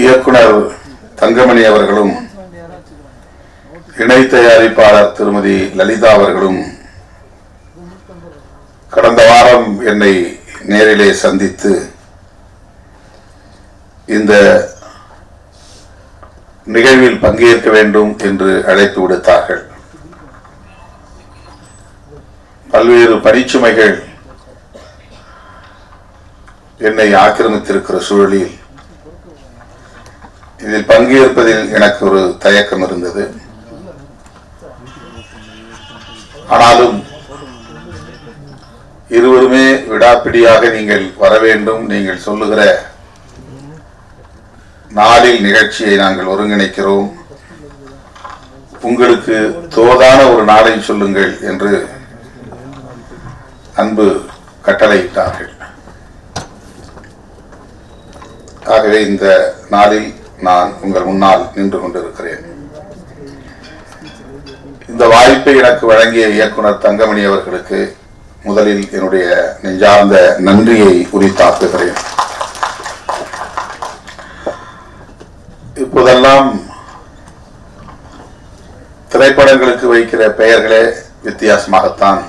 இயக்குனர் தங்கமணி அவர்களும் இணை தயாரிப்பாளர் திருமதி லலிதா அவர்களும் கடந்த வாரம் என்னை நேரிலே சந்தித்து இந்த நிகழ்வில் பங்கேற்க வேண்டும் என்று அழைப்பு விடுத்தார்கள். பல்வேறு பணிச்சுமைகள் என்னை ஆக்கிரமித்திருக்கிற சூழலில் இதில் பங்கேற்பதில் எனக்கு ஒரு தயக்கம் இருந்தது. ஆனாலும் இருவருமே விடாப்பிடியாக நீங்கள் வர வேண்டும் நீங்கள் சொல்லுகிற நாளில் நிகழ்ச்சியை நாங்கள் ஒருங்கிணைக்கிறோம். உங்களுக்கு தோதான ஒரு நாளை சொல்லுங்கள் என்று அன்பு கட்டளையிட்டார்கள். ஆகவே இந்த நாளில் நான் உங்கள் முன்னால் நின்று கொண்டிருக்கிறேன். இந்த வாய்ப்பை எனக்கு வழங்கிய இயக்குனர் தங்கமணி அவர்களுக்கு முதலில் என்னுடைய நெஞ்சார்ந்த நன்றியை உரித்தாக்குகிறேன். இப்போதெல்லாம் திரைப்படங்களுக்கு வைக்கிற பெயர்களே வித்தியாசமாகத்தான்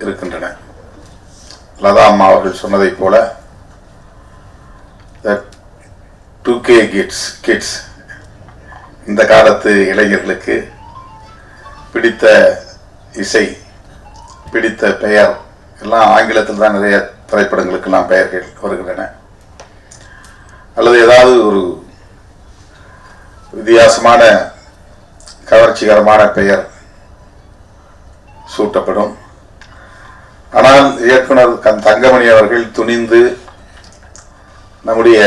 இருக்கின்றன. லதா அம்மா அவர்கள் சொன்னதைப் போல டூ கே கிட்ஸ் கிட்ஸ் இந்த காலத்து இளைஞர்களுக்கு பிடித்த இசை பிடித்த பெயர் எல்லாம் ஆங்கிலத்தில் தான் நிறைய திரைப்படங்களுக்கெல்லாம் பெயர்கள் வருகின்றன. அல்லது ஏதாவது ஒரு வித்தியாசமான கவர்ச்சிகரமான பெயர் சூட்டப்படும். ஆனால் இயக்குனர் கண் தங்கமணி அவர்கள் துணிந்து நம்முடைய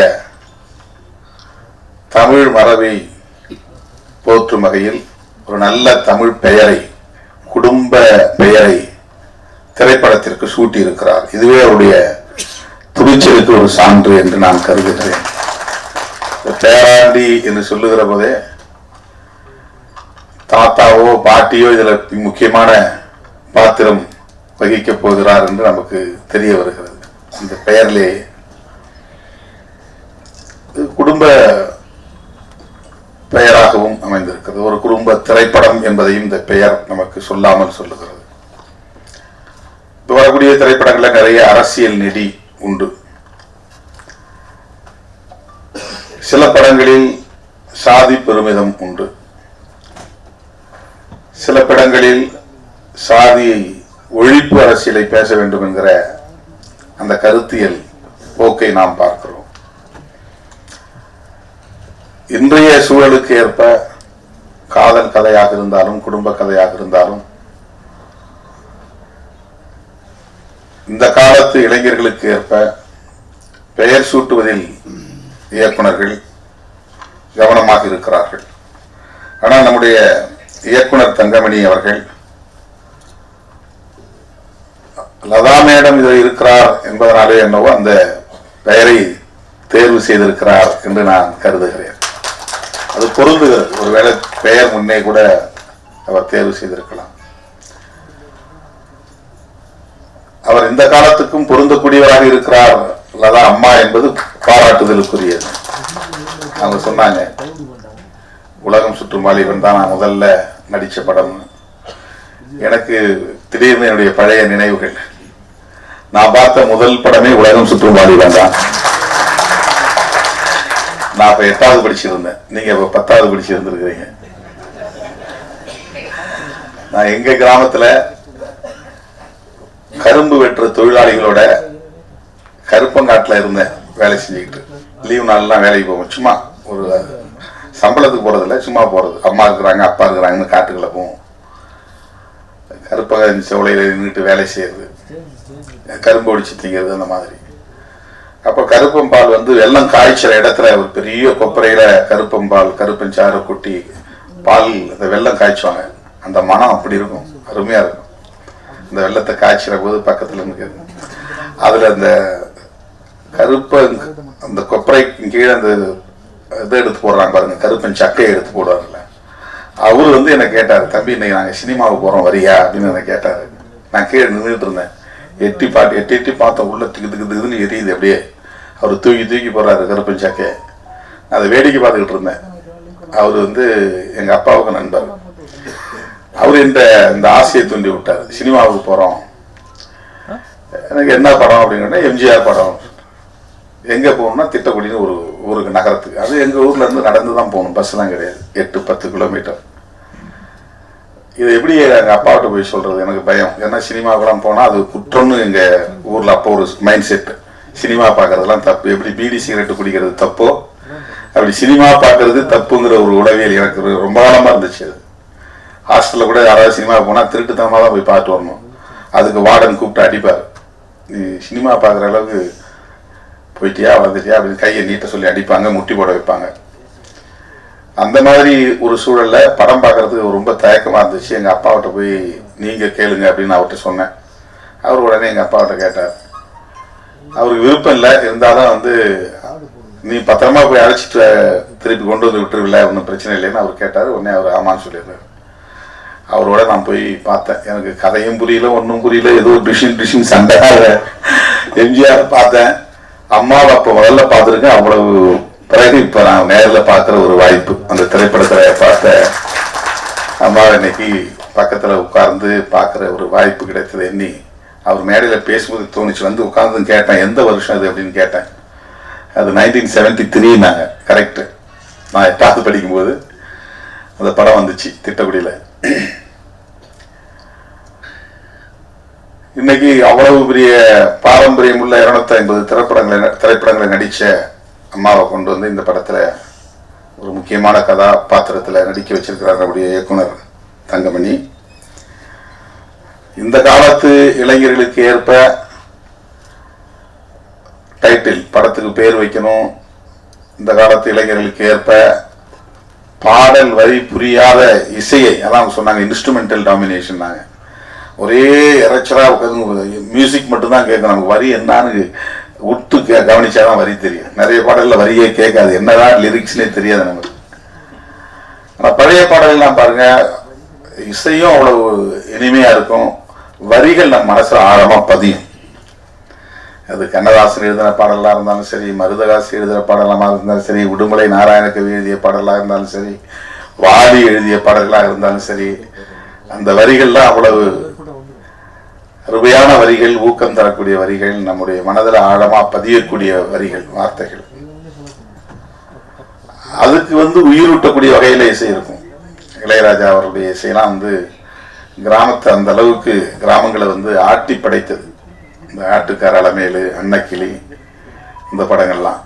தமிழ் மரபை போற்றும் வகையில் ஒரு நல்ல தமிழ் பெயரை குடும்ப பெயரை திரைப்படத்திற்கு சூட்டி இருக்கிறார் இதுவே அவருடைய துணிச்சலுக்கு ஒரு சான்று என்று நான் கருதுகிறேன். பேராண்டி என்று சொல்லுகிற போதே தாத்தாவோ பாட்டியோ இதுல முக்கியமான பாத்திரம் வகிக்க போகிறார் என்று நமக்கு தெரிய வருகிறது. இந்த பெயரிலே குடும்ப பெயராகவும் அமைந்திருக்கிறது. ஒரு குடும்ப திரைப்படம் என்பதையும் இந்த பெயர் நமக்கு சொல்லாமல் சொல்லுகிறது. இப்போ வரக்கூடிய திரைப்படங்களில் நிறைய அரசியல் நிதி உண்டு. சில படங்களில் சாதி பெருமிதம் உண்டு. சில படங்களில் சாதியை ஒழிப்பு அரசியலை பேச வேண்டும் என்கிற அந்த கருத்தியல் போக்கை நாம் பார்க்கிறோம். இன்றைய சூழலுக்கு ஏற்ப காதல் கதையாக இருந்தாலும் குடும்ப கதையாக இருந்தாலும் இந்த காலத்து இளைஞர்களுக்கு ஏற்ப பெயர் சூட்டுவதில் இயக்குனர்கள் கவனமாக இருக்கிறார்கள். ஆனால் நம்முடைய இயக்குனர் தங்கமணி அவர்கள் லதா மேடம் இதில் இருக்கிறார் என்பதனாலே என்னவோ அந்த பெயரை தேர்வு செய்திருக்கிறார் என்று நான் கருதுகிறேன். அது பொருந்துகிறது ஒருவேளை பெயர் முன்னே கூட அவர் தேர்வு செய்திருக்கலாம். அவர் இந்த காலத்துக்கும் பொருந்தக்கூடியவராக இருக்கிறார். லதா அம்மா என்பது பாராட்டுதலுக்குரியது. அவங்க சொன்னாங்க உலகம் சுற்றும் வாலிபன் தான் நான் முதல்ல நடிச்ச படம். எனக்கு திடீர்னு என்னுடைய பழைய நினைவுகள். நான் பார்த்த முதல் படமே உலகம் சுற்றும் வாலிபன் தான். நான் இப்ப எட்டாவது படிச்சிருந்தேன் நீங்க இப்ப பத்தாவது படிச்சிருந்திருக்கிறீங்க நான் எங்க கிராமத்துல கரும்பு வெட்டுற தொழிலாளிகளோட கருப்பங்காட்டில் இருந்தேன் வேலை செஞ்சுக்கிட்டு. லீவ் நாள்லாம் வேலைக்கு போவோம். சும்மா ஒரு சம்பளத்துக்கு போகிறதில்ல சும்மா போகிறது அம்மா இருக்கிறாங்க அப்பா இருக்கிறாங்கன்னு காட்டுக்குள்ள போவோம் கருப்பக செவலையில் நின்றுட்டு வேலை செய்கிறது கரும்பு ஒடிச்சு திங்கிறது அந்த மாதிரி. அப்ப கருப்பம்பால் வந்து வெள்ளம் காய்ச்சல் இடத்துல ஒரு பெரிய கொப்பரையில கருப்பம்பால் கருப்பஞ்சாறு கொட்டி பால் அந்த வெள்ளம் காய்ச்சுவாங்க. அந்த மனம் அப்படி இருக்கும். அருமையா இருக்கும். இந்த வெள்ளத்தை காய்ச்சிற போது பக்கத்துல இருக்குது அதுல அந்த கருப்ப அந்த கொப்பரைக்கு கீழே அந்த இதை எடுத்து போடுறாங்க பாருங்க. கருப்பன் சக்கையை எடுத்து போடுவாங்கல்ல அவரு வந்து என்ன கேட்டார் தம்பி இன்னைக்கு நாங்க சினிமாவுக்கு போறோம் வரியா? அப்படின்னு என்ன கேட்டாரு. நான் கீழே நின்றுட்டு இருந்தேன். எட்டி பாட்டு எட்டி எட்டி பார்த்தேன் உள்ள திக்கு திக்கு திக்குன்னு எரியுது அப்படியே. அவர் தூக்கி தூக்கி போகிறாரு கருப்பன் சக்கையை அதை வேடிக்கை பார்த்துக்கிட்டு இருந்தேன். அவர் வந்து எங்கள் அப்பாவுக்கு நண்பர். அவர் இந்த இந்த ஆசையை தூண்டி விட்டார். சினிமாவுக்கு போகிறோம் எனக்கு என்ன படம் அப்படின்னா எம்ஜிஆர் படம். எங்கே போகணும்னா திட்டக்குடின்னு ஒரு ஊருக்கு நகரத்துக்கு. அது எங்கள் ஊர்லேருந்து நடந்து தான் போகணும். பஸ்லாம் கிடையாது. எட்டு பத்து கிலோமீட்டர் இது எப்படி எங்கள் அப்பாவிட்ட போய் சொல்கிறது எனக்கு பயம். ஏன்னா சினிமாவுக்குலாம் போனால் அது குற்றம்னு எங்கள் ஊரில் அப்போ ஒரு மைண்ட் செட்டு சினிமா பார்க்கறதெல்லாம் தப்பு. எப்படி பீடி சிகரெட் குடிக்கிறது தப்போ? அப்படி சினிமா பார்க்கறது தப்புங்கிற ஒரு உளவியல் எனக்கு ரொம்ப காலமாக இருந்துச்சு அது. ஹாஸ்டலில் கூட யாராவது சினிமா போனால் திருட்டுத்தனமாக தான் போய் பார்த்து வரணும். அதுக்கு வார்டன் கூப்பிட்டு அடிப்பார். நீ சினிமா பார்க்குற அளவுக்கு போயிட்டியா? வளர்ந்துட்டியா அப்படின்னு கையை நீட்ட சொல்லி அடிப்பாங்க முட்டி போட வைப்பாங்க. அந்த மாதிரி ஒரு சூழல்ல படம் பார்க்குறதுக்கு ரொம்ப தயக்கமாக இருந்துச்சு. எங்கள் அப்பாவிட்ட போய் நீங்கள் கேளுங்க அப்படின்னு அவர்கிட்ட சொன்னேன். அவர் உடனே எங்கள் அப்பாவிட்ட கேட்டார். அவருக்கு விருப்பம் இல்லை. இருந்தாலும் வந்து நீ பத்திரமா போய் அழைச்சிட்டு திருப்பி கொண்டு வந்து விட்டுருவில்ல. ஒன்றும் பிரச்சனை இல்லைன்னு அவர் கேட்டார். உடனே அவர் ஆமான்னு சொல்லிடுறாரு. அவரோட நான் போய் பார்த்தேன். எனக்கு கதையும் புரியல ஒன்றும் புரியல. ஏதோ டிஷின் டிஷின் சண்டை எம்ஜிஆர் பார்த்தேன். அம்மாவை அப்போ முதல்ல பார்த்துருக்கேன். அவ்வளவு பிறகு இப்போ நான் நேரில் பார்க்குற ஒரு வாய்ப்பு. அந்த திரைப்படத்தில் பார்த்த அம்மாவை இன்னைக்கு பக்கத்தில் உட்கார்ந்து பார்க்குற ஒரு வாய்ப்பு கிடைத்தது எண்ணி. அவர் மேடையில் பேசும்போது தோணுச்சு. வந்து உட்காந்து கேட்டேன் எந்த வருஷம் அது? அப்படின்னு கேட்டேன். அது நைன்டீன் செவன்டி த்ரீ நாங்கள் கரெக்டு நான் எட்டாவது படிக்கும்போது அந்த படம் வந்துச்சு திட்டக்குடியில் இன்னைக்கு அவ்வளவு பெரிய பாரம்பரியம் உள்ள இருநூத்தி ஐம்பது திரைப்படங்களை திரைப்படங்களை நடித்த அம்மாவை கொண்டு வந்து இந்த படத்தில் ஒரு முக்கியமான கதாபாத்திரத்தில் நடிக்க வச்சிருக்கிறார் நம்முடைய இயக்குனர் தங்கமணி. இந்த காலத்து இளைஞர்களுக்கு ஏற்ப டைட்டில் படத்துக்கு பேர் வைக்கணும். இந்த காலத்து இளைஞர்களுக்கு ஏற்ப பாடல் வரி புரியாத இசையை அதான் அவங்க சொன்னாங்க இன்ஸ்ட்ருமெண்டல் டாமினேஷன் ஒரே இறைச்சலாக உட்காந்து மியூசிக் மட்டும்தான் கேட்கும் நமக்கு வரி என்னான்னு உத்து கே- கவனிச்சாதான் வரி தெரியும். நிறைய பாடலில் வரியே கேட்காது. என்னதான் லிரிக்ஸ்னே தெரியாது நமக்கு. ஆனால் பழைய பாடல்கள்லாம் பாருங்கள் இசையும் அவ்வளவு இனிமையாக இருக்கும். வரிகள் நம்ம மனசில் ஆழமாக பதியும். அது கண்ணதாசன் எழுதின பாடலாக இருந்தாலும் சரி மருதகாசி எழுதின பாடலாக இருந்தாலும் சரி உடுமலை நாராயணகவி எழுதிய பாடலாக இருந்தாலும் சரி வாலி எழுதிய பாடல்களாக இருந்தாலும் சரி அந்த வரிகள்லாம் அவ்வளவு அருமையான வரிகள் ஊக்கம் தரக்கூடிய வரிகள் நம்முடைய மனதில் ஆழமாக பதியக்கூடிய வரிகள் வார்த்தைகள். அதுக்கு வந்து உயிரூட்டக்கூடிய வகையில் இசை இருக்கும். இளையராஜா அவருடைய இசையெல்லாம் வந்து கிராமத்தை அந்த அளவுக்கு கிராமங்களை வந்து ஆட்டி படைத்தது. இந்த ஆட்டுக்கார அலமேலு அன்னக்கிளி இந்த படங்கள்லாம்.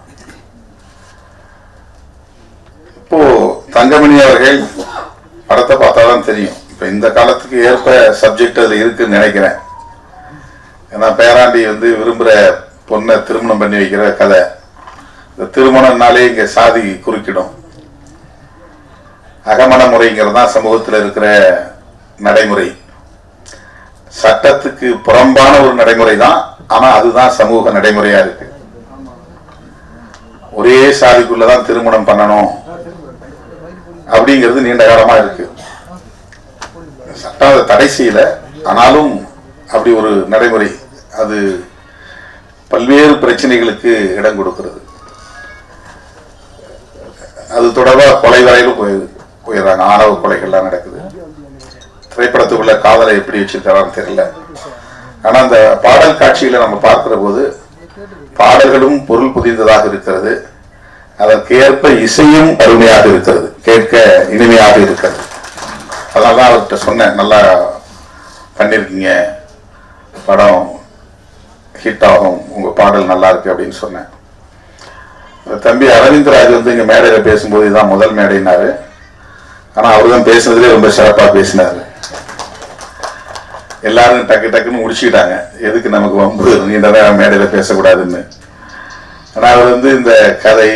இப்போ தங்கமணி அவர்கள் படத்தை பார்த்தாதான் தெரியும். இப்போ இந்த காலத்துக்கு ஏற்ப சப்ஜெக்ட் அதில் இருக்குன்னு நினைக்கிறேன். ஏன்னா பேராண்டி வந்து விரும்புகிற பொண்ணை திருமணம் பண்ணி வைக்கிற கதை. இந்த திருமணம்னாலே இங்கே சாதி குறுக்கிடும். அகமண முறைங்கிறது தான் சமூகத்தில் இருக்கிற நடைமுறை. சட்டத்துக்கு புறம்பான ஒரு நடைமுறை தான் ஆனா அதுதான் சமூக நடைமுறையா இருக்கு. ஒரே சாதிக்குள்ளதான் திருமணம் பண்ணணும் அப்படிங்கிறது நீண்ட காலமா இருக்கு. சட்டம் அதை தடை செய்யல ஆனாலும் அப்படி ஒரு நடைமுறை அது பல்வேறு பிரச்சனைகளுக்கு இடம் கொடுக்கிறது. அது தொடர்பாக கொலை வரையிலும் போயிடுது போயிடுறாங்க ஆணவ கொலைகள்லாம் நடக்குது. திரைப்படத்துக்குள்ள காதலை எப்படி வச்சிருக்காரான்னு தெரியல. ஆனால் அந்த பாடல் காட்சியில் நம்ம பார்க்குற போது பாடல்களும் பொருள் புதிந்ததாக இருக்கிறது. அதற்கேற்ப இசையும் அருமையாக இருக்கிறது. கேட்க இனிமையாக இருக்கிறது. அதனால தான் அவர்கிட்ட சொன்னேன் நல்லா பண்ணியிருக்கீங்க படம் ஹிட் ஆகும். உங்கள் பாடல் நல்லா இருக்கு அப்படின்னு சொன்னேன். தம்பி அரவிந்த்ராஜ் வந்து இங்கே மேடையில் பேசும்போது இதுதான் முதல் மேடைனாரு ஆனால் அவர் தான் பேசுனதுலேயே ரொம்ப சிறப்பாக பேசினார். எல்லாரும் டக்கு டக்குன்னு முடிச்சுக்கிட்டாங்க. எதுக்கு நமக்கு வம்பு? நீண்ட நேரம் மேடையில் பேசக்கூடாதுன்னு. ஆனால் அவர் வந்து இந்த கதை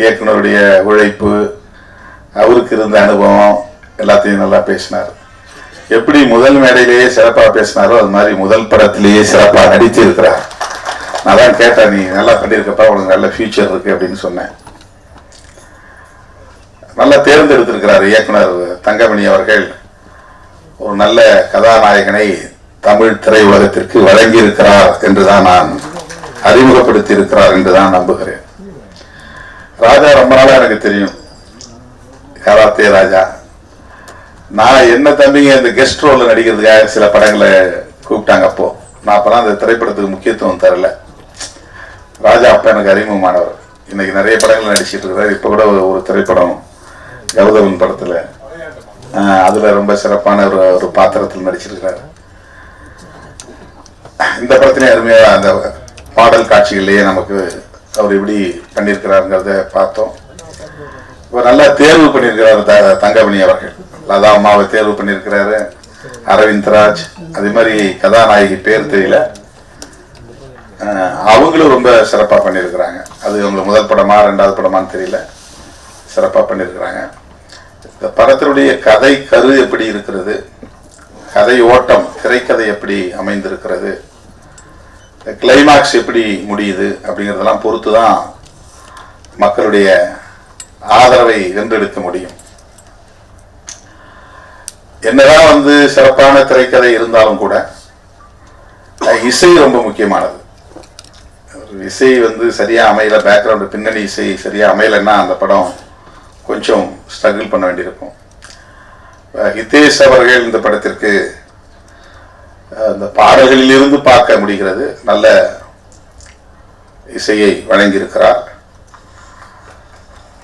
இயக்குனருடைய உழைப்பு அவருக்கு இருந்த அனுபவம் எல்லாத்தையும் நல்லா பேசினார். எப்படி முதல் மேடையிலேயே சிறப்பாக பேசினாரோ அது மாதிரி முதல் படத்திலேயே சிறப்பாக நடித்து இருக்கிறார் நான் தான் கேட்டேன் நீ நல்லா பண்ணியிருக்கப்பா உனக்கு நல்ல ஃபியூச்சர் இருக்கு அப்படின்னு சொன்னேன். நல்லா தேர்ந்தெடுத்திருக்கிறார் இயக்குனர் தங்கமணி அவர்கள். ஒரு நல்ல கதாநாயகனை தமிழ் திரையுலகத்திற்கு வழங்கியிருக்கிறார் என்றுதான் நான் அறிமுகப்படுத்தி இருக்கிறார் என்றுதான் நம்புகிறேன். ராஜா ரொம்ப நாளா எனக்கு தெரியும். கராத்தே ராஜா. நான் என்ன தம்பிங்க இந்த கெஸ்ட் ரோலில் நடிக்கிறதுக்காக சில படங்களை கூப்பிட்டாங்க அப்போ. நான் அப்பெல்லாம் அந்த திரைப்படத்துக்கு முக்கியத்துவம் தரல. ராஜா அப்ப எனக்கு அறிமுகமானவர். இன்னைக்கு நிறைய படங்கள் நடிச்சிட்டு இருக்கிறார் இப்ப கூட ஒரு- திரைப்படம் கௌதமன் படத்துல அதில் ரொம்ப சிறப்பான ஒரு ஒரு பாத்திரத்தில் நடிச்சிருக்கிறாரு. இந்த படத்திலே அருமையாக அந்த பாடல் காட்சிகள்லேயே நமக்கு அவர் எப்படி பண்ணியிருக்கிறாருங்கிறத பார்த்தோம். இப்போ நல்லா தேர்வு பண்ணியிருக்கிறாரு த- தங்கமணி அவர்கள். லதா அம்மாவை தேர்வு பண்ணியிருக்கிறாரு. அரவிந்த் ராஜ். அதே மாதிரி கதாநாயகி பேர் தெரியல. அவங்களும் ரொம்ப சிறப்பாக பண்ணியிருக்கிறாங்க. அது அவங்களுக்கு முதல் படமா ரெண்டாவது படமான்னு தெரியல. சிறப்பாக பண்ணியிருக்கிறாங்க. இந்த படத்தினுடைய கதை கரு எப்படி இருக்கிறது? கதை ஓட்டம் திரைக்கதை எப்படி அமைந்திருக்கிறது? கிளைமாக்ஸ் எப்படி முடியுது அப்படிங்கிறதெல்லாம் பொறுத்து தான் மக்களுடைய ஆதரவை வென்றெடுக்க முடியும். என்னதான் வந்து சிறப்பான திரைக்கதை இருந்தாலும் கூட இசை ரொம்ப முக்கியமானது. இசை வந்து சரியாக அமையல பேக்ரவுண்டு பின்னணி இசை சரியாக அமையலைன்னா அந்த படம் கொஞ்சம் ஸ்ட்ரகிள் பண்ண வேண்டியிருக்கும். ஹிதேஷ் அவர்கள் இந்த படத்திற்கு அந்த பாடல்களிலிருந்து இருந்து பார்க்க முடிகிறது. நல்ல இசையை வழங்கியிருக்கிறார்.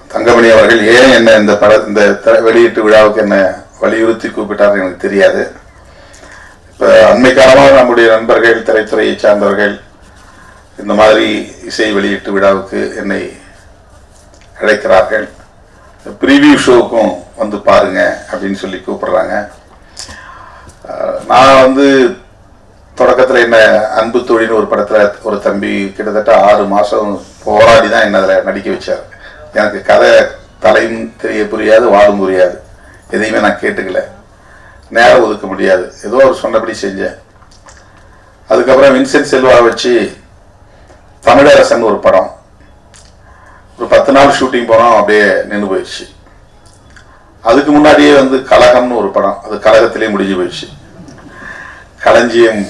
தங்கமணி அவர்கள் ஏன் என்ன இந்த பட இந்த த- வெளியீட்டு விழாவுக்கு என்ன வலியுறுத்தி கூப்பிட்டார் எனக்கு தெரியாது. இப்போ அண்மை காலமாக நம்முடைய நண்பர்கள் திரைத்துறையை சார்ந்தவர்கள் இந்த மாதிரி இசை வெளியீட்டு விழாவுக்கு என்னை அழைக்கிறார்கள். ப்ரீவியூ ஷோவுக்கும் வந்து பாருங்க அப்படின்னு சொல்லி கூப்பிடுறாங்க. நான் வந்து தொடக்கத்தில் என்ன அன்பு தொழில்னு ஒரு படத்தில் ஒரு தம்பி கிட்டத்தட்ட ஆறு மாதம் போராடி தான் என்ன அதில் நடிக்க வச்சார். எனக்கு கதை தலையும் தெரிய புரியாது வாழும் புரியாது. எதையுமே நான் கேட்டுக்கல. நேரம் ஒதுக்க முடியாது. ஏதோ அவர் சொன்னபடி செஞ்சேன். அதுக்கப்புறம் வின்சென்ட் செல்வா வச்சு தமிழரசன் ஒரு படம். ஒரு பத்து நாள் ஷூட்டிங் போகிறோம் அப்படியே நின்று போயிடுச்சு. அதுக்கு முன்னாடியே வந்து கலகம்னு ஒரு படம் அது கலகத்திலே முடிஞ்சு போயிடுச்சு. களஞ்சியம்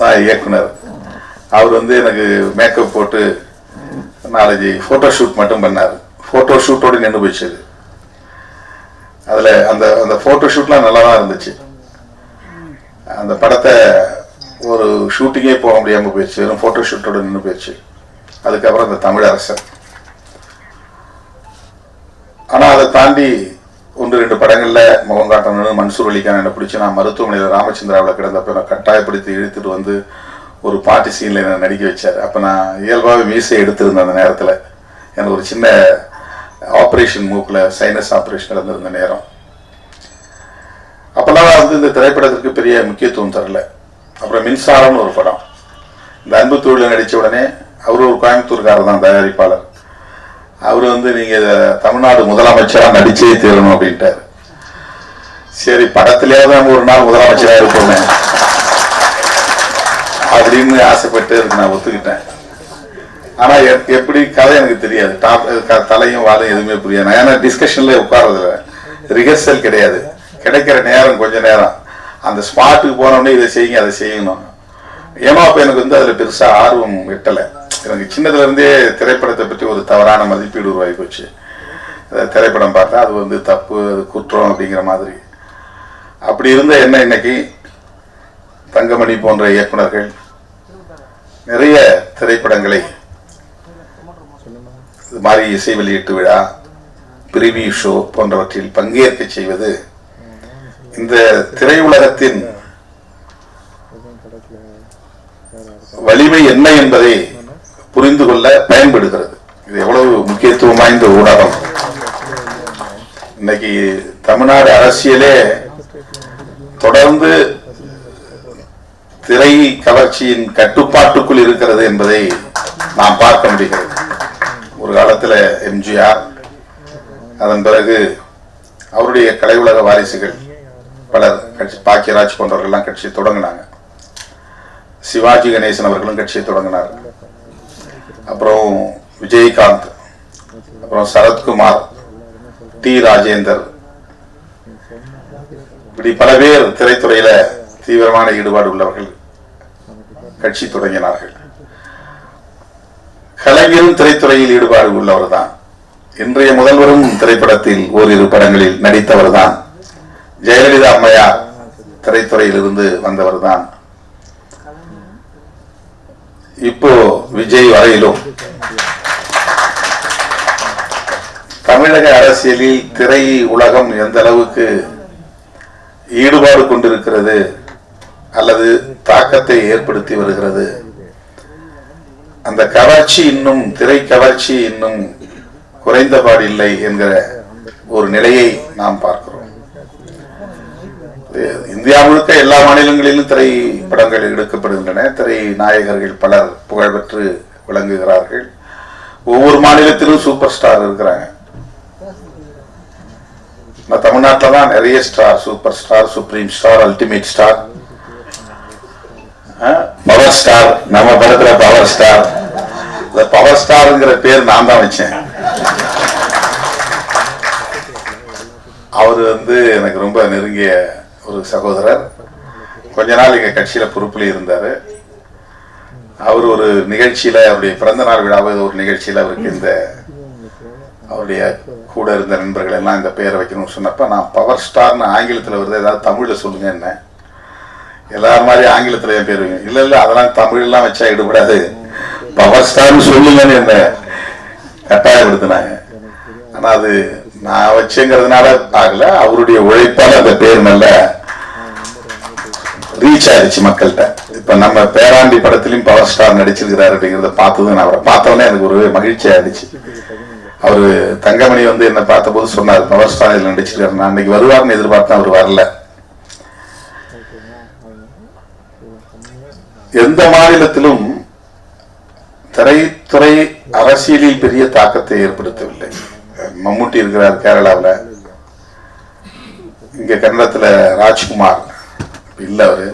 தான் இயக்குனர். அவர் வந்து எனக்கு மேக்கப் போட்டு நாலஞ்சு ஃபோட்டோ ஷூட் மட்டும் பண்ணார். ஃபோட்டோ ஷூட்டோடு நின்று போயிடுச்சு அதில் அந்த அந்த ஃபோட்டோ ஷூட்லாம் நல்லா தான் இருந்துச்சு. அந்த படத்தை ஒரு ஷூட்டிங்கே போக முடியாமல் போயிடுச்சு. வெறும் ஃபோட்டோ ஷூட்டோடு நின்று போயிடுச்சு. அதுக்கப்புறம் இந்த தமிழ் அரசன் ஆனால் அதை தாண்டி ஒன்று ரெண்டு படங்களில் முகம் காட்டணும்னு மன்சூர் அலிகான் என்னை பிடிச்சி நான் மருத்துவமனையில் ராமச்சந்திராவில் கிடந்தப்ப நான் கட்டாயப்படுத்தி இழுத்துட்டு வந்து ஒரு பாட்டு சீனில் என்னை நடிக்க வச்சார். அப்போ நான் இயல்பாகவே மீசை எடுத்திருந்தேன் அந்த நேரத்தில். எனக்கு ஒரு சின்ன ஆப்ரேஷன் மூக்கில் சைனஸ் ஆப்ரேஷன் நடந்திருந்த நேரம். அப்போல்லாம் நான் வந்து இந்த திரைப்படத்திற்கு பெரிய முக்கியத்துவம் தரல. அப்புறம் மின்சாரம்னு ஒரு படம். இந்த அன்பு தொழிலில் நடித்த உடனே அவர் ஒரு கோயம்புத்தூர்காரர் தான் தயாரிப்பாளர். அவர் வந்து நீங்கள் தமிழ்நாடு முதலமைச்சராக நடிச்சே தீரணும் அப்படின்ட்டார். சரி படத்திலேயாவது நம்ம ஒரு நாள் முதலமைச்சராக இருப்போமே. அப்படின்னு ஆசைப்பட்டு அதுக்கு நான் ஒத்துக்கிட்டேன். ஆனால் எப்படி கதை எனக்கு தெரியாது. டாப் க- தலையும் வாழும் எதுவுமே புரியாது. ஏன்னா டிஸ்கஷனில் உட்காரதில்ல ரிஹர்சல் கிடையாது. கிடைக்கிற நேரம் கொஞ்ச நேரம். அந்த ஸ்பாட்டுக்கு போனோடனே இதை செய்யுங்க அதை செய்யணும். ஏமா அப்போ எனக்கு வந்து அதில் பெருசாக ஆர்வம் எட்டல. எனக்கு சின்னதுல இருந்தே திரைப்படத்தை பற்றி ஒரு தவறான மதிப்பீடு உருவாகி போச்சு. திரைப்படம் பார்த்தா அது வந்து தப்பு அது குற்றம் அப்படிங்கிற மாதிரி. அப்படி இருந்த என்ன இன்னைக்கு? தங்கமணி போன்ற இயக்குனர்கள் நிறைய திரைப்படங்களை இது மாதிரி இசை வெளியீட்டு விழா பிரிவியூ ஷோ போன்றவற்றில் பங்கேற்க செய்வது இந்த திரையுலகத்தின் வலிமை என்ன என்பதை புரிந்து கொள்ள பயன்படுகிறது. இது எவ்வளவு முக்கியத்துவம் வாய்ந்த ஊடகம். இன்னைக்கு தமிழ்நாடு அரசியலே தொடர்ந்து திரை கவர்ச்சியின் கட்டுப்பாட்டுக்குள் இருக்கிறது என்பதை நாம் பார்க்க முடிகிறது. ஒரு காலத்தில் எம்ஜிஆர் அதன் பிறகு அவருடைய கலை உலக வாரிசுகள் பலர் கட்சி பாக்கியராஜ் போன்றவர்கள்லாம் கட்சியை தொடங்கினாங்க. சிவாஜி கணேசன் அவர்களும் கட்சியை தொடங்கினார் அப்புறம் விஜயகாந்த் அப்புறம் சரத்குமார் டி. ராஜேந்தர். இப்படி பல பேர் திரைத்துறையில தீவிரமான ஈடுபாடு உள்ளவர்கள் கட்சி தொடங்கினார்கள். கலைஞரும் திரைத்துறையில் ஈடுபாடு உள்ளவர் தான் இன்றைய முதல்வரும் திரைப்படத்தில் ஓரிரு படங்களில் நடித்தவர் தான் ஜெயலலிதா அம்மையார் திரைத்துறையிலிருந்து வந்தவர்தான். இப்போ விஜய் வரையிலும். தமிழக அரசியலில் திரை உலகம் எந்த அளவுக்கு ஈடுபாடு கொண்டிருக்கிறது அல்லது தாக்கத்தை ஏற்படுத்தி வருகிறது? அந்த கவர்ச்சி இன்னும் திரை கவர்ச்சி இன்னும் குறைந்தபாடில்லை என்கிற ஒரு நிலையை நாம் பார்க்கிறோம். இந்தியா முழுக்க எல்லா மாநிலங்களிலும் திரைப்படங்கள் எடுக்கப்படுகின்றன. திரை நாயகர்கள் பலர் புகழ்பெற்று விளங்குகிறார்கள். ஒவ்வொரு மாநிலத்திலும் சூப்பர் ஸ்டார் இருக்கிறாங்க. நம்ம தமிழ்நாட்டில் தான் நிறைய star super star supreme star ultimate star power star நம்ம படத்தில் பவர் ஸ்டார் இந்த பவர் ஸ்டாருங்கிற பேர் நான் தான் வச்சேன். அவர் வந்து எனக்கு ரொம்ப நெருங்கிய ஒரு சகோதரர். கொஞ்ச நாள் எங்கள் கட்சியில் பொறுப்பில் இருந்தார். அவர் ஒரு நிகழ்ச்சியில் அவருடைய பிறந்த நாள் விழாவது ஒரு நிகழ்ச்சியில் அவருக்கு இந்த அவருடைய கூட இருந்த நண்பர்கள் எல்லாம் இந்த பெயரை வைக்கணும்னு சொன்னப்போ நான் பவர் ஸ்டார்னு ஆங்கிலத்தில் வருது. ஏதாவது தமிழில் சொல்லுங்க என்ன. எல்லாரும் மாதிரி ஆங்கிலத்தில் என் பேர் வைங்க. இல்லை இல்லை அதெல்லாம் தமிழ்லாம் வச்சா ஈடுபடாது பவர் ஸ்டார்னு சொல்லுங்கன்னு என்ன கட்டாயப்படுத்தினாங்க. ஆனால் அது நான் வச்சுங்கிறதுனால ஆகல அவருடைய உழைப்பால அந்த பேர் நல்ல ரீச் ஆயிடுச்சு மக்கள்கிட்ட. இப்ப நம்ம பேராண்டி படத்திலையும் பவர் ஸ்டார் நடிச்சிருக்கிறாரு அப்படிங்கறத பார்த்ததும் நான் அவரை பார்த்தவொடனே எனக்கு ஒரு மகிழ்ச்சி ஆயிடுச்சு. அவரு தங்கமணி வந்து என்ன பார்த்தபோது சொன்னார் பவர் ஸ்டார் இதுல நடிச்சிருக்காரு. நான் அன்னைக்கு வருவார்னு எதிர்பார்த்தேன் அவர் வரல. எந்த மாநிலத்திலும் திரைத்துறை அரசியலில் பெரிய தாக்கத்தை ஏற்படுத்தவில்லை. மம்முட்டி இருக்கிறார் கேரளாவில். இங்கே கன்னடத்தில் ராஜ்குமார். இல்லை அவர்.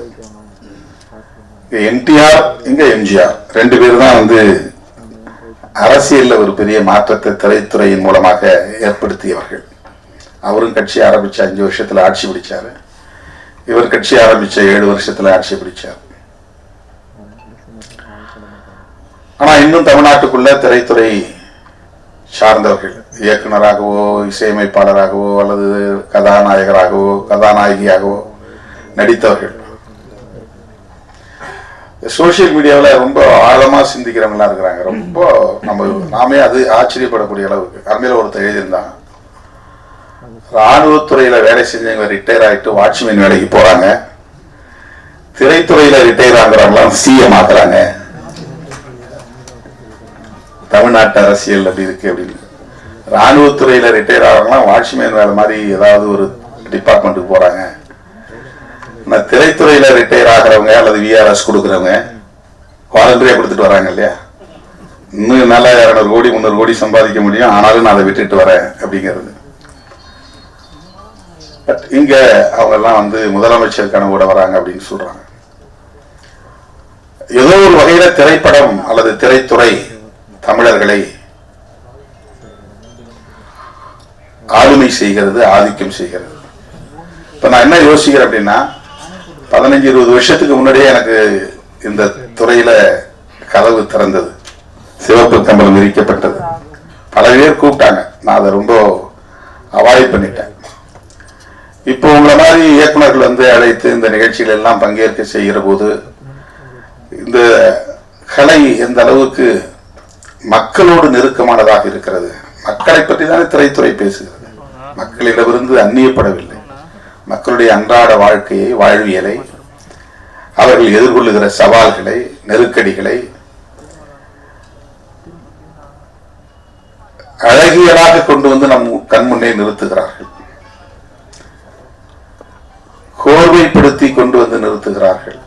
இங்கே என்டிஆர் இங்கே எம்ஜிஆர். ரெண்டு பேர் தான் வந்து அரசியலில் ஒரு பெரிய மாற்றத்தை திரைத்துறையின் மூலமாக ஏற்படுத்தியவர்கள். அவரும் கட்சி ஆரம்பித்த அஞ்சு வருஷத்தில் ஆட்சி பிடிச்சார். இவர் கட்சி ஆரம்பித்த ஏழு வருஷத்தில் ஆட்சி பிடிச்சார். ஆனால் இன்னும் தமிழ்நாட்டுக்குள்ள திரைத்துறை சார்ந்தவர்கள் இயக்குனராகவோ இசையமைப்பாளராகவோ அல்லது கதாநாயகராகவோ கதாநாயகியாகவோ நடித்தவர்கள். சோசியல் மீடியாவில் ரொம்ப ஆழமாக சிந்திக்கிறவங்களாம் இருக்கிறாங்க. ரொம்ப நம்ம நாமே அது ஆச்சரியப்படக்கூடிய அளவுக்கு. அருமையில் ஒருத்தர் எழுதியிருந்தாங்க இராணுவத்துறையில் வேலை செஞ்சவங்க ரிட்டையர் ஆகிட்டு வாட்ச்மேன் வேலைக்கு போகிறாங்க திரைத்துறையில் ரிட்டையர் ஆகுறவங்களாம் சிஎம் ஆக்குறாங்க தமிழ்நாட்டு அரசியல் அப்படி இருக்கு அப்படின்னு. ராணுவத்துறையில ரிட்டையர் ஆகிறவங்களாம் வாட்ச்மேன் வேலை மாதிரி ஏதாவது ஒரு டிபார்ட்மெண்ட்டுக்கு போறாங்க. நான் திரைத்துறையில ரிட்டையர் ஆகிறவங்க அல்லது விஆர்எஸ் கொடுக்குறவங்க வாலண்டரியா கொடுத்துட்டு வராங்க இல்லையா? இன்னும் நல்லா இரநூறு கோடி முந்நூறு கோடி சம்பாதிக்க முடியும். ஆனாலும் நான் அதை விட்டுட்டு வரேன் அப்படிங்கிறது. பட் இங்க அவங்க எல்லாம் வந்து முதலமைச்சர் கனவோட வராங்க அப்படின்னு சொல்றாங்க. ஏதோ ஒரு வகையில திரைப்படம் அல்லது திரைத்துறை தமிழர்களை ஆளுமை செய்கிறது ஆதிக்கம் செய்கிறது. இப்ப நான் என்ன யோசிக்கிறேன் அப்படின்னா பதினஞ்சு இருபது வருஷத்துக்கு முன்னாடியே எனக்கு இந்த துறையில கதவு திறந்தது. சிவப்பு கம்பளம் விரிக்கப்பட்டது பல பேர் கூப்பிட்டாங்க. நான் அதை ரொம்ப அவாய்ட் பண்ணிட்டேன். இப்போ உங்களை மாதிரி இயக்குநர்கள் வந்து அழைத்து இந்த நிகழ்ச்சிகள் எல்லாம் பங்கேற்க செய்கிற போது இந்த கலை எந்த அளவுக்கு மக்களோடு நெருக்கமானதாக இருக்கிறது? மக்களை பற்றி தானே திரைத்துறை பேசுகிறது. மக்களிடமிருந்து அந்நியப்படவில்லை. மக்களுடைய அன்றாட வாழ்க்கையை வாழ்வியலை அவர்கள் எதிர்கொள்ளுகிற சவால்களை நெருக்கடிகளை அழகியலாக கொண்டு வந்து நம் கண் முன்னே நிறுத்துகிறார்கள். கோர்வைப்படுத்தி கொண்டு வந்து நிறுத்துகிறார்கள்.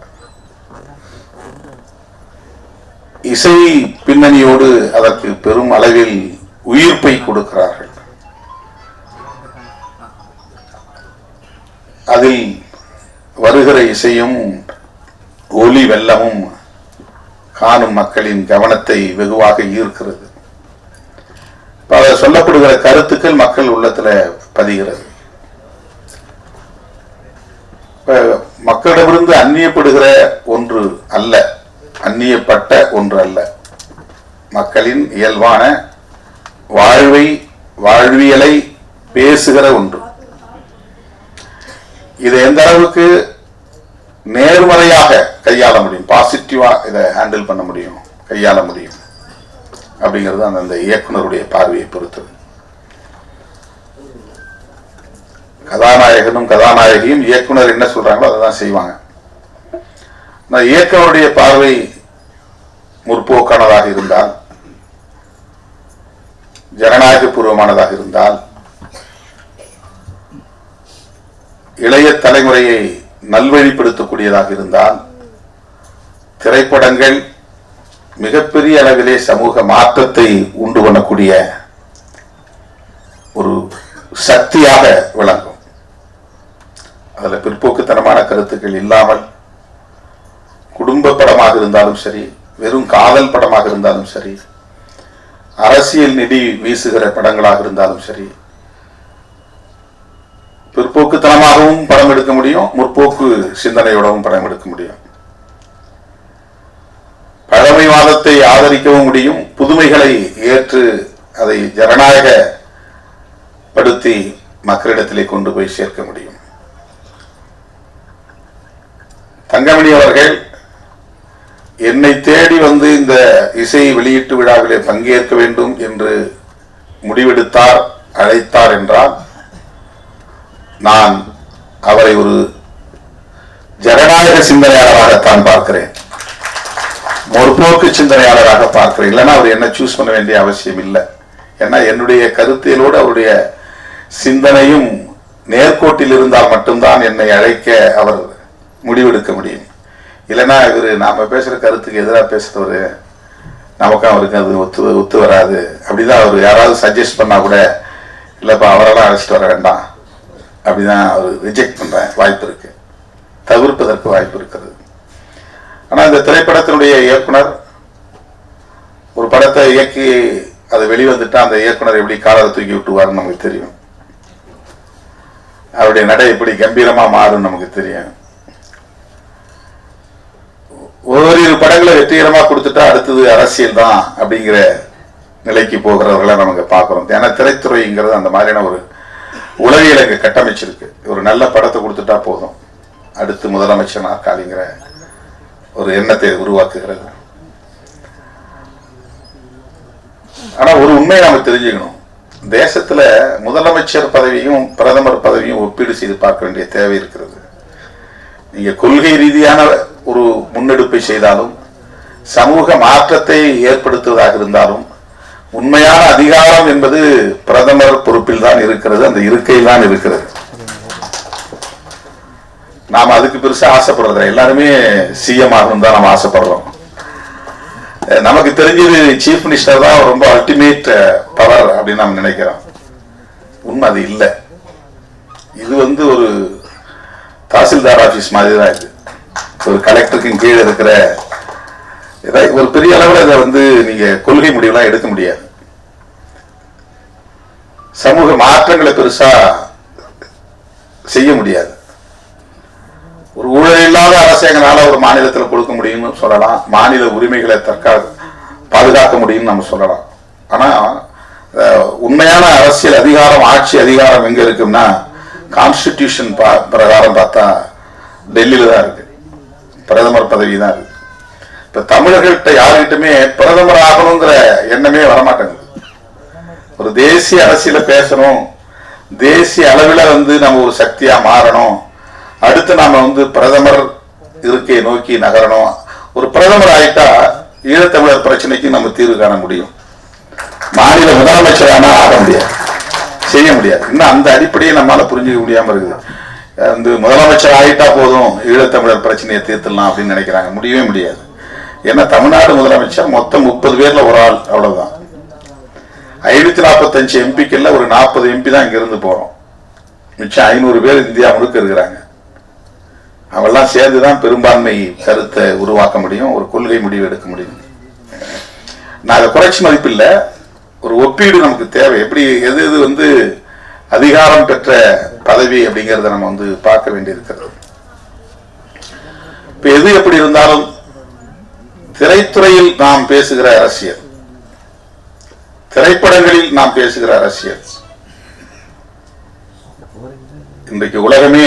இசை பின்னணியோடு அதற்கு பெரும் அளவில் உயிர்ப்பை கொடுக்கிறார்கள். அதில் வருகிற இசையும் ஒலி வெள்ளமும் காணும் மக்களின் கவனத்தை வெகுவாக ஈர்க்கிறது. பல சொல்லப்படுகிற கருத்துக்கள் மக்கள் உள்ளத்துல பதிகிறது. மக்களிடமிருந்து அந்நியப்படுகிற ஒன்று அல்ல அந்நியப்பட்ட ஒன்று அல்ல. மக்களின் இயல்பான வாழ்வை வாழ்வியலை பேசுகிற ஒன்று. இதை எந்த அளவுக்கு நேர்மறையாக கையாள முடியும்? பாசிட்டிவா இதை ஹேண்டில் பண்ண முடியும்? கையாள முடியும்? அப்படிங்கிறது அந்த இயக்குனருடைய பார்வையை பொறுத்தது. கதாநாயகனும் கதாநாயகியும் இயக்குனர் என்ன சொல்றாங்களோ அதை தான் செய்வாங்க. ஆனால் இயக்குனருடைய பார்வை முற்போக்கானதாக இருந்தால் ஜனநாயக பூர்வமானதாக இருந்தால் இளைய தலைமுறையை நல்வழிப்படுத்தக்கூடியதாக இருந்தால் திரைப்படங்கள் மிகப்பெரிய அளவிலே சமூக மாற்றத்தை உண்டு பண்ணக்கூடிய ஒரு சக்தியாக விளங்கும். அதில் பிற்போக்குத்தனமான கருத்துக்கள் இல்லாமல் குடும்ப படமாக இருந்தாலும் சரி வெறும் காதல் படமாக இருந்தாலும் சரி அரசியல் நிதி வீசுகிற படங்களாக இருந்தாலும் சரி பிற்போக்குத்தனமாகவும் படம் எடுக்க முடியும் முற்போக்கு சிந்தனையோடவும் படம் எடுக்க முடியும். பழமைவாதத்தை ஆதரிக்கவும் முடியும் புதுமைகளை ஏற்று அதை ஜனநாயக படுத்தி மக்களிடத்திலே கொண்டு போய் சேர்க்க முடியும். தங்கமணி அவர்கள் என்னை தேடி வந்து இந்த இசை வெளியீட்டு விழாவிலே பங்கேற்க வேண்டும் என்று முடிவெடுத்தார் அழைத்தார் என்றால் நான் அவரை ஒரு ஜனநாயக சிந்தனையாளராகத்தான் பார்க்கிறேன். முற்போக்கு சிந்தனையாளராக பார்க்கிறேன். இல்லைன்னா அவர் என்ன சூஸ் பண்ண வேண்டிய அவசியம் இல்லை. ஏன்னா என்னுடைய கருத்தியலோடு அவருடைய சிந்தனையும் நேர்கோட்டில் இருந்தால் மட்டும்தான் என்னை அழைக்க அவர் முடிவெடுக்க முடியும். இல்லைன்னா இவர் நாம் பேசுகிற கருத்துக்கு எதிராக பேசுகிறவர் நமக்கு அவருக்கு அது ஒத்து ஒத்து வராது. அப்படிதான் அவர் யாராவது சஜஸ்ட் பண்ணால் கூட இல்லைப்பா அவரெல்லாம் அழைச்சிட்டு வர வேண்டாம். அப்படிதான் அவர் ரிஜெக்ட் பண்ற வாய்ப்பு இருக்கு. தவிர்ப்பதற்கு வாய்ப்பு இருக்கிறது. ஆனா இந்த திரைப்படத்தினுடைய இயக்குனர் ஒரு படத்தை இயக்கி அது வெளிவந்துட்டா அந்த இயக்குனர் எப்படி காலத்தை தூக்கி விட்டுவாருன்னு நமக்கு தெரியும். அவருடைய நடை எப்படி கம்பீரமா மாறும் நமக்கு தெரியும். ஓரிரு படங்களை வெற்றிகரமா கொடுத்துட்டா அடுத்தது அரசியல் தான் அப்படிங்கிற நிலைக்கு போகிறவர்களை நமக்கு பார்க்கிறோம். ஏன்னா திரைத்துறைங்கிறது அந்த மாதிரியான ஒரு உளவியல் கட்டமைச்சிருக்கு. ஒரு நல்ல படத்தை கொடுத்துட்டா போதும். அடுத்து முதலமைச்சர் நாற்காலிங்கிற ஒரு எண்ணத்தை உருவாக்குகிறது. ஆனா ஒரு உண்மையை நாம தெரிஞ்சுக்கணும். தேசத்துல முதலமைச்சர் பதவியும் பிரதமர் பதவியும் ஒப்பீடு செய்து பார்க்க வேண்டிய தேவை இருக்கிறது. நீங்க கொள்கை ரீதியான ஒரு முன்னெடுப்பை செய்தாலும் சமூக மாற்றத்தை ஏற்படுத்துவதாக இருந்தாலும் உண்மையான அதிகாரம் என்பது பிரதமர் பொறுப்பில் தான் இருக்கிறது அந்த இருக்கையில் தான் இருக்கிறது. நாம அதுக்கு பெருசா ஆசைப்படுறது எல்லாருமே சிஎம் ஆகணும் தான் நாம் ஆசைப்படுறோம். நமக்கு தெரிஞ்சது சீஃப் மினிஸ்டர் தான் ரொம்ப அல்டிமேட் பவர் அப்படின்னு நம்ம நினைக்கிறோம். உண்மை அது இல்லை. இது வந்து ஒரு தாசில்தார் ஆபீஸ் மாதிரி தான் இது. ஒரு கலெக்டருக்கு கீழே இருக்கிற ஒரு பெரிய அளவில் இதை வந்து நீங்க கொள்கை முடிவுலாம் எடுக்க முடியாது. சமூக மாற்றங்களை பெருசா செய்ய முடியாது. ஒரு ஊழல் இல்லாத அரசு ஒரு மாநிலத்தில் கொடுக்க முடியும்னு சொல்லலாம். மாநில உரிமைகளை தற்கா பாதுகாக்க முடியும்னு நம்ம சொல்லலாம். ஆனா உண்மையான அரசியல் அதிகாரம் ஆட்சி அதிகாரம் எங்க இருக்குன்னா கான்ஸ்டிடியூஷன் பிரகாரம் பார்த்தா டெல்லியில தான் இருக்கு. பிரதமர் பதவி தான் இருக்கு. இப்ப தமிழர்கள்ட்ட யாருக்கிட்டுமே பிரதமர் ஆகணுங்கிற எண்ணமே வரமாட்டேங்குது. ஒரு தேசிய அரசியல பேசணும். தேசிய அளவில் வந்து நம்ம ஒரு சக்தியா மாறணும். அடுத்து நாம வந்து பிரதமர் இருக்கையை நோக்கி நகரணும். ஒரு பிரதமர் ஆயிட்டா ஈழத்தமிழர் பிரச்சனைக்கு நம்ம தீர்வு காண முடியும். மாநில முதலமைச்சரானா ஆக முடியாது. செய்ய முடியாது. இன்னும் அந்த அடிப்படையை நம்மளால புரிஞ்சுக்க முடியாம இருக்குது. வந்து முதலமைச்சர் ஆயிட்டா போதும் ஈழத்தமிழர் பிரச்சனையை தீர்த்துடலாம் அப்படின்னு நினைக்கிறாங்க. முடியவே முடியாது. ஏன்னா தமிழ்நாடு முதலமைச்சர் மொத்தம் முப்பது பேர்ல ஒரு ஆள் அவ்வளவுதான். ஐநூத்தி நாற்பத்தஞ்சு எம்பிக்கள்ல ஒரு நாற்பது எம்பி தான் இங்க இருந்து போறோம். மிச்சம் ஐநூறு பேர் இந்தியா முழுக்க இருக்கிறாங்க. அவெல்லாம் சேர்ந்துதான் பெரும்பான்மை கருத்தை உருவாக்க முடியும் ஒரு கொள்கை முடிவு எடுக்க முடியும். நான் அதை குறைச்சி மதிப்பில்லை. ஒரு ஒப்பீடு நமக்கு தேவை. எப்படி எது எது வந்து அதிகாரம் பெற்ற பதவி அப்படிங்கறத நம்ம வந்து பார்க்க வேண்டியிருக்கிறது. இப்ப எது எப்படி இருந்தாலும் திரைத்துறையில் நாம் பேசுகிற அரசியல். திரைப்படங்களில் நாம் பேசுகிற அரசியல். இன்றைக்கு உலகமே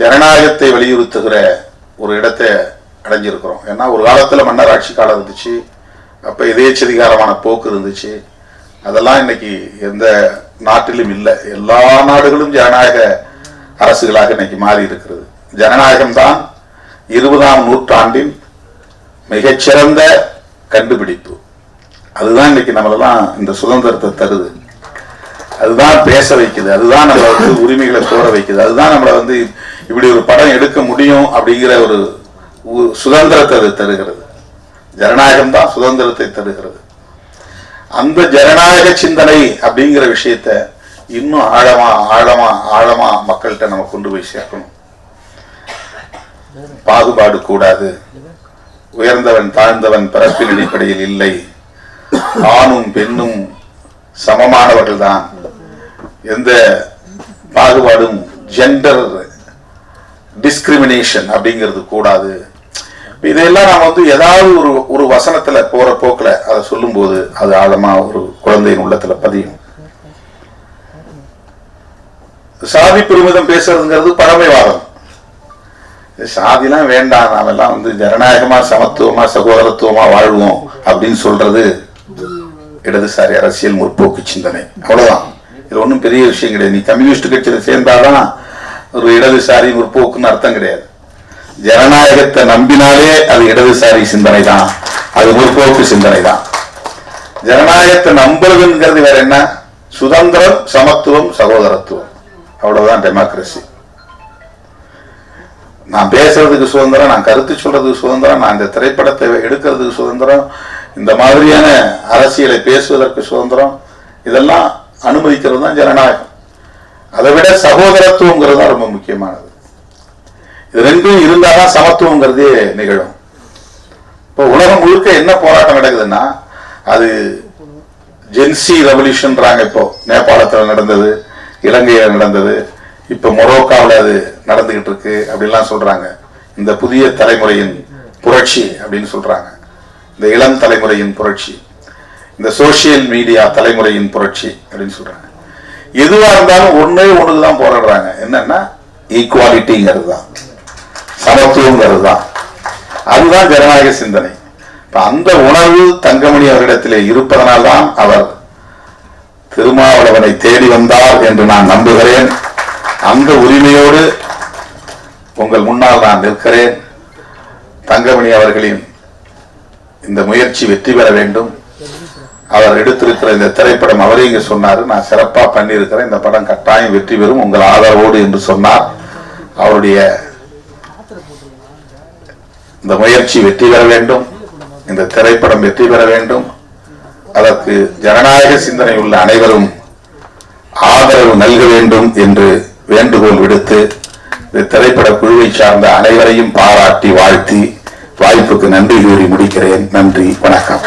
ஜனநாயகத்தை வலியுறுத்துகிற ஒரு இடத்தை அடைஞ்சிருக்கிறோம். ஏன்னா ஒரு காலத்துல மன்னர் ஆட்சி காலம் இருந்துச்சு அப்போ எதேச்சதிகாரமான போக்கு இருந்துச்சு. அதெல்லாம் இன்னைக்கு எந்த நாட்டிலும் இல்லை. எல்லா நாடுகளும் ஜனநாயக அரசுகளாக இன்னைக்கு மாறி இருக்கிறது ஜனநாயகம் தான் இருபதாம் நூற்றாண்டின் மிகச்சிறந்த கண்டுபிடிப்பு. அதுதான் இன்னைக்கு நம்மளெல்லாம் இந்த சுதந்திரத்தை தருது. அதுதான் பேச வைக்குது. அதுதான் நம்மளை வந்து உரிமைகளை கோர வைக்குது. அதுதான் நம்மளை வந்து இப்படி ஒரு படம் எடுக்க முடியும் அப்படிங்கிற ஒரு சுதந்திரத்தை அது தருகிறது. ஜனநாயகம் தான் சுதந்திரத்தை தருகிறது. அந்த ஜனநாயக சிந்தனை அப்படிங்கிற விஷயத்த இன்னும் ஆழமா ஆழமா ஆழமா மக்கள்கிட்ட நம்ம கொண்டு போய் சேர்க்கணும். பாகுபாடு கூடாது. உயர்ந்தவன் தாழ்ந்தவன் பிறப்பின் அடிப்படையில் இல்லை. ஆணும் பெண்ணும் சமமானவர்கள் தான் எந்த பாகுபாடும் ஜெண்டர் டிஸ்கிரிமினேஷன் அப்படிங்கிறது கூடாது. இதையெல்லாம் நாம் வந்து ஏதாவது ஒரு ஒரு வசனத்துல போற போக்குல அதை சொல்லும்போது அது ஆழமா ஒரு குழந்தையின் உள்ளத்துல பதியும். சாதி பெருமிதம் பேசுறதுங்கிறது பழமைவாதம். சாதிலாம் வேண்டாம் நாமெல்லாம் வந்து ஜனநாயகமா சமத்துவமா சகோதரத்துவமா வாழ்வோம் அப்படின்னு சொல்றது இடதுசாரி அரசியல் முற்போக்கு சிந்தனை. அவ்வளவுதான். இது ஒண்ணும் பெரிய விஷயம் கிடையாது. நீ கம்யூனிஸ்ட் கட்சியில் சேர்ந்தாதான் ஒரு இடதுசாரி முற்போக்குன்னு அர்த்தம் கிடையாது. ஜனநாயகத்தை நம்பினாலே அது இடதுசாரி சிந்தனை தான் அது முற்போக்கு சிந்தனை தான் ஜனநாயகத்தை நம்புறதுங்கிறது வேற என்ன? சுதந்திரம் சமத்துவம் சகோதரத்துவம். அவ்வளவுதான் டெமோக்ரஸி நான் பேசுறதுக்கு சுதந்திரம் நான் கருத்து சொல்றதுக்கு சுதந்திரம் நான் இந்த திரைப்படத்தை எடுக்கிறதுக்கு சுதந்திரம் இந்த மாதிரியான அரசியலை பேசுவதற்கு சுதந்திரம் இதெல்லாம் அனுமதிக்கிறது தான் ஜனநாயகம். அதை விட சகோதரத்துவங்கிறது தான் ரொம்ப முக்கியமானது. இது ரெண்டும் இருந்தாதான் சமத்துவங்கிறதே நிகழும். இப்போ உலகம் முழுக்க என்ன போராட்டம் நடக்குதுன்னா அது ஜென்சி ரெவல்யூஷன்றாங்க இப்போ. நேபாளத்தில் நடந்தது இலங்கையில் நடந்தது இப்போ மொரோக்காவில் அது நடந்துகிட்டு இருக்கு அப்படின்லாம் சொல்றாங்க. இந்த புதிய தலைமுறையின் புரட்சி அப்படின்னு சொல்றாங்க. இந்த இளம் தலைமுறையின் புரட்சி இந்த சோசியல் மீடியா தலைமுறையின் புரட்சி அப்படின்னு சொல்றாங்க. எதுவா இருந்தாலும் ஒன்னே ஒண்ணுக்கு தான் போராடுறாங்க. என்னன்னா ஈக்குவாலிட்டிங்கிறது தான் சமத்துவங்கிறது தான் அதுதான் ஜனநாயக சிந்தனை. இப்ப அந்த உணர்வு தங்கமணி அவரிடத்திலே இருப்பதனால்தான் அவர் திருமாவளவனை தேடி வந்தார் என்று நான் நம்புகிறேன். அந்த உரிமையோடு உங்கள் முன்னால் நான் நிற்கிறேன். தங்கமணி அவர்களின் இந்த முயற்சி வெற்றி பெற வேண்டும். அவர் எடுத்திருக்கிற இந்த திரைப்படம் அவரே இங்கே சொன்னார். நான் சிறப்பாக பண்ணியிருக்கிறேன். இந்த படம் கட்டாயம் வெற்றி பெறும். உங்கள் ஆதரவோடு என்று சொன்னார். அவருடைய இந்த முயற்சி வெற்றி பெற வேண்டும். இந்த திரைப்படம் வெற்றி பெற வேண்டும். அதற்கு ஜனநாயக சிந்தனை உள்ள அனைவரும் ஆதரவு நல்க வேண்டும் என்று வேண்டுகோள் விடுத்து திரைப்பட குழுவை சார்ந்த அனைவரையும் பாராட்டி வாழ்த்தி வாய்ப்புக்கு நன்றி கூறி முடிக்கிறேன். நன்றி வணக்கம்.